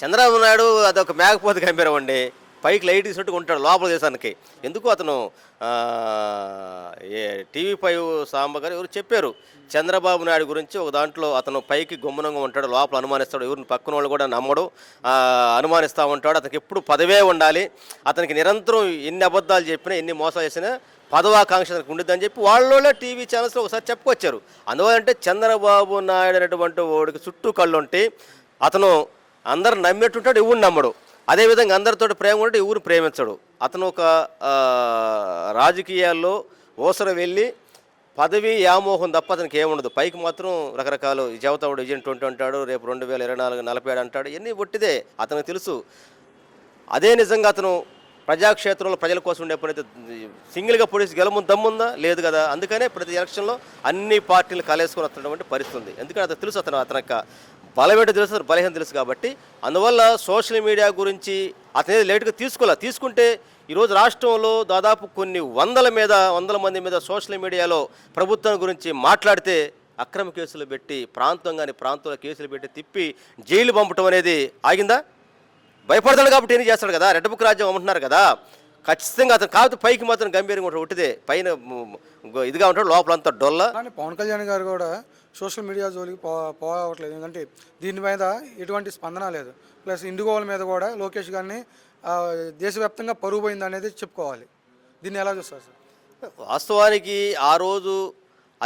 చంద్రబాబు నాయుడు అదొక మేకపోతే కంపారండి పైకి లైట్ తీసినట్టుగా ఉంటాడు లోపల దేశానికి. ఎందుకు అతను ఏ టీవీ ఫైవ్ సాంబ గారు ఎవరు చెప్పారు చంద్రబాబు నాయుడు గురించి ఒక దాంట్లో అతను పైకి గుమ్మనంగా ఉంటాడు లోపల అనుమానిస్తాడు ఎవరిని పక్కన వాళ్ళు కూడా నమ్మడు అనుమానిస్తూ ఉంటాడు అతనికి ఎప్పుడు పదవే ఉండాలి అతనికి నిరంతరం ఎన్ని అబద్ధాలు చెప్పినా ఎన్ని మోసాలు చేసినా పదవాకాంక్ష అతనికి ఉండిద్దని చెప్పి వాళ్ళలో టీవీ ఛానల్స్లో ఒకసారి చెప్పుకొచ్చారు. అందువల్ల అంటే చంద్రబాబు నాయుడు అనేటువంటి వాడికి చుట్టూ కళ్ళు ఉంటే అతను అందరు నమ్మేటుంటాడు ఎవరు నమ్మడు. అదేవిధంగా అందరితో ప్రేమ ఉంటే ఎవరు ప్రేమించడు. అతను ఒక రాజకీయాల్లో ఓసర వెళ్ళి పదవి వ్యామోహం తప్ప అతనికి ఏముండదు పైకి మాత్రం రకరకాలు చెబుతాడు విజయన్ ట్వంటీ అంటాడు రేపు రెండు వేల ఇరవై నాలుగు నలభై ఏడు అంటాడు ఇవన్నీ ఒట్టిదే. అతనికి తెలుసు. అదే నిజంగా అతను ప్రజాక్షేత్రంలో ప్రజల కోసం ఉండే పని సింగిల్గా పోలీసు గెలము దమ్ముందా? లేదు కదా. అందుకనే ప్రతి ఎలక్షన్లో అన్ని పార్టీలు కలేసుకొని వస్తున్నటువంటి పరిస్థితి ఉంది. ఎందుకంటే అతను తెలుసు అతను అతని యొక్క బలమేటో తెలుసు అతను తెలుసు కాబట్టి. అందువల్ల సోషల్ మీడియా గురించి అతనేది లేటుగా తీసుకోలే. తీసుకుంటే ఈరోజు రాష్ట్రంలో దాదాపు కొన్ని వందల మీద వందల మంది మీద సోషల్ మీడియాలో ప్రభుత్వం గురించి మాట్లాడితే అక్రమ కేసులు పెట్టి ప్రాంతం కానీ ప్రాంతంలో కేసులు పెట్టి తిప్పి జైలు పంపటం అనేది ఆగిందా? భయపడతాడు కాబట్టి ఏం చేస్తాడు కదా? రెడ్ బుక్ రాజ్యం అమ్ముతున్నారు కదా? ఖచ్చితంగా అతను కాదు పైకి మాత్రం గంభీరంగా ఉంటాడు ఒట్టిదే. పైన ఇదిగా ఉంటాడు లోపలంతా డొల్ల. అలానే పవన్ కళ్యాణ్ గారు కూడా సోషల్ మీడియా జోలికి పో పోవట్లేదు. ఎందుకంటే దీని మీద ఎటువంటి స్పందన లేదు. ప్లస్ ఇండిగోల మీద కూడా లోకేష్ గారిని దేశవ్యాప్తంగా పరుగు పోయింది అనేది చెప్పుకోవాలి. దీన్ని ఎలా చూస్తారు సార్? వాస్తవానికి ఆ రోజు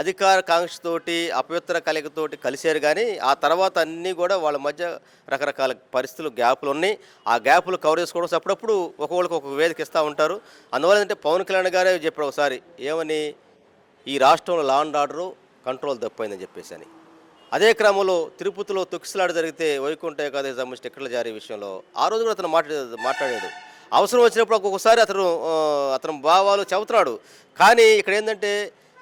అధికార కాంక్షతోటి అపవిత్ర కలయికతోటి కలిశారు కానీ ఆ తర్వాత అన్నీ కూడా వాళ్ళ మధ్య రకరకాల పరిస్థితులు గ్యాపులు ఉన్నాయి. ఆ గ్యాపులు కవర్ చేసుకోవడం అప్పుడప్పుడు ఒక్కొక్కరికి ఒక వేదిక ఇస్తూ ఉంటారు. అందువల్ల ఏంటంటే పవన్ కళ్యాణ్ గారే చెప్పాడు ఒకసారి ఏమని? ఈ రాష్ట్రంలో లా అండ్ ఆర్డరు కంట్రోల్ తప్పైందని చెప్పేసి అని. అదే క్రమంలో తిరుపతిలో తొక్కిసలాట జరిగితే వైకుంఠ ఏకాదశి సంబంధించి టికెట్ల జారీ విషయంలో ఆ రోజు కూడా అతను మాట్లాడే మాట్లాడాడు. అవసరం వచ్చినప్పుడు ఒక్కొక్కసారి అతను అతను భావాలు చెబుతున్నాడు. కానీ ఇక్కడ ఏంటంటే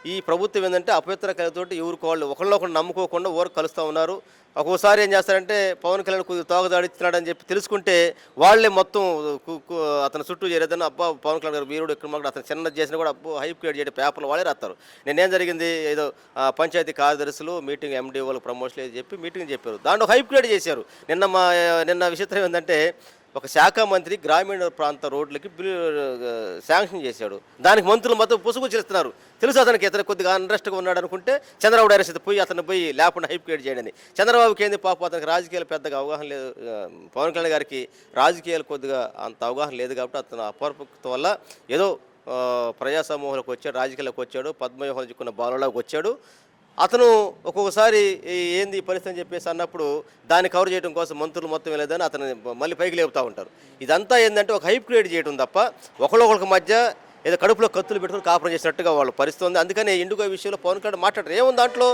ఈ ప్రభుత్వం ఏంటంటే అపవిత్ర కలతోటి ఎవరికి వాళ్ళు ఒకళ్ళు ఒకళ్ళు నమ్ముకోకుండా ఊరు కలుస్తూ ఉన్నారు. ఒక్కోసారి ఏం చేస్తారంటే పవన్ కళ్యాణ్ కొద్దిగా తోగదాడిస్తున్నాడని చెప్పి తెలుసుకుంటే వాళ్ళే మొత్తం కు- అతను చుట్టూ చేరేదని అబ్బా పవన్ కళ్యాణ్ గారు వీరుడు ఇక్కడ మాకు అతను చిన్న చేసినా కూడా అబ్బో హైప్ క్రియేట్ చేయడం పేపర్లు వాళ్ళే రాస్తారు. నేనేం జరిగింది? ఏదో పంచాయతీ కార్యదర్శులు మీటింగ్ ఎండి వాళ్ళు ప్రమోషన్ చెప్పి మీటింగ్ చెప్పారు. దాంట్లో హైప్ క్రియేట్ చేశారు. నిన్న మా నిన్న విచిత్రం ఏంటంటే ఒక శాఖ మంత్రి గ్రామీణ ప్రాంత రోడ్లకి శాంక్షన్ చేశాడు. దానికి మంత్రులు మొత్తం పుసుగు చేస్తున్నారు తెలుసు అతనికి ఇతను కొద్దిగా అన్రెస్ట్గా ఉన్నాడు అనుకుంటే చంద్రబాబు డైరెక్ట్ పోయి అతను పోయి లేకుండా హైప్ క్రియేట్ చేయడని చంద్రబాబుకి ఏంది పాపం? అతనికి రాజకీయాలు పెద్దగా అవగాహన లేదు. పవన్ కళ్యాణ్ గారికి రాజకీయాలు కొద్దిగా అంత అవగాహన లేదు కాబట్టి అతను అపరిపక్త వల్ల ఏదో ఆ, ప్రజా వచ్చాడు రాజకీయాలకు వచ్చాడు పద్మవ్యూహం చిక్కున్న బాలలోకి వచ్చాడు. అతను ఒక్కొక్కసారి ఏంది పరిస్థితి అని చెప్పేసి అన్నప్పుడు దాన్ని కవర్ చేయడం కోసం మంత్రులు మొత్తం లేదని అతను మళ్ళీ పైకి లేపుతూ ఉంటారు. ఇదంతా ఏంటంటే ఒక హైప్ క్రియేట్ చేయడం తప్ప ఒకళ్ళొకళ్ళకి మధ్య ఏదో కడుపులో కత్తులు పెట్టుకుని కాపురం చేసినట్టుగా వాళ్ళు పరిస్థితి ఉంది. అందుకనే ఇండిగో విషయంలో పవన్ కళ్యాణ్ మాట్లాడారు. ఏముంది దాంట్లో?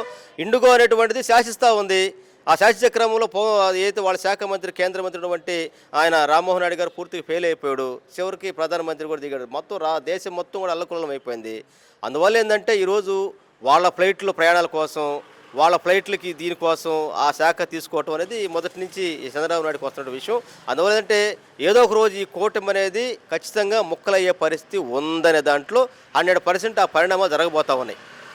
ఇండుగో అనేటువంటిది శాసిస్తూ ఉంది. ఆ శాసన క్రమంలో పో ఏదైతే వాళ్ళ శాఖ మంత్రి కేంద్ర మంత్రి వంటి ఆయన రామ్మోహన్ రెడ్డి గారు పూర్తిగా ఫెయిల్ అయిపోయాడు. చివరికి ప్రధానమంత్రి కూడా దిగాడు. మొత్తం రా దేశం మొత్తం కూడా అల్లకులం అయిపోయింది. అందువల్ల ఏంటంటే ఈరోజు వాళ్ళ ఫ్లైట్లు ప్రయాణాల కోసం వాళ్ళ ఫ్లైట్లకి దీనికోసం ఆ శాఖ తీసుకోవటం అనేది మొదటి నుంచి ఈ చంద్రబాబు నాయుడుకి వస్తున్న విషయం. అందువల్ల ఏంటంటే ఏదో ఒక రోజు ఈ కూటమి అనేది ఖచ్చితంగా ముక్కలయ్యే పరిస్థితి ఉందనే దాంట్లో హండ్రెడ్ పర్సెంట్ ఆ పరిణామాలు జరగబోతా ఉన్నాయి.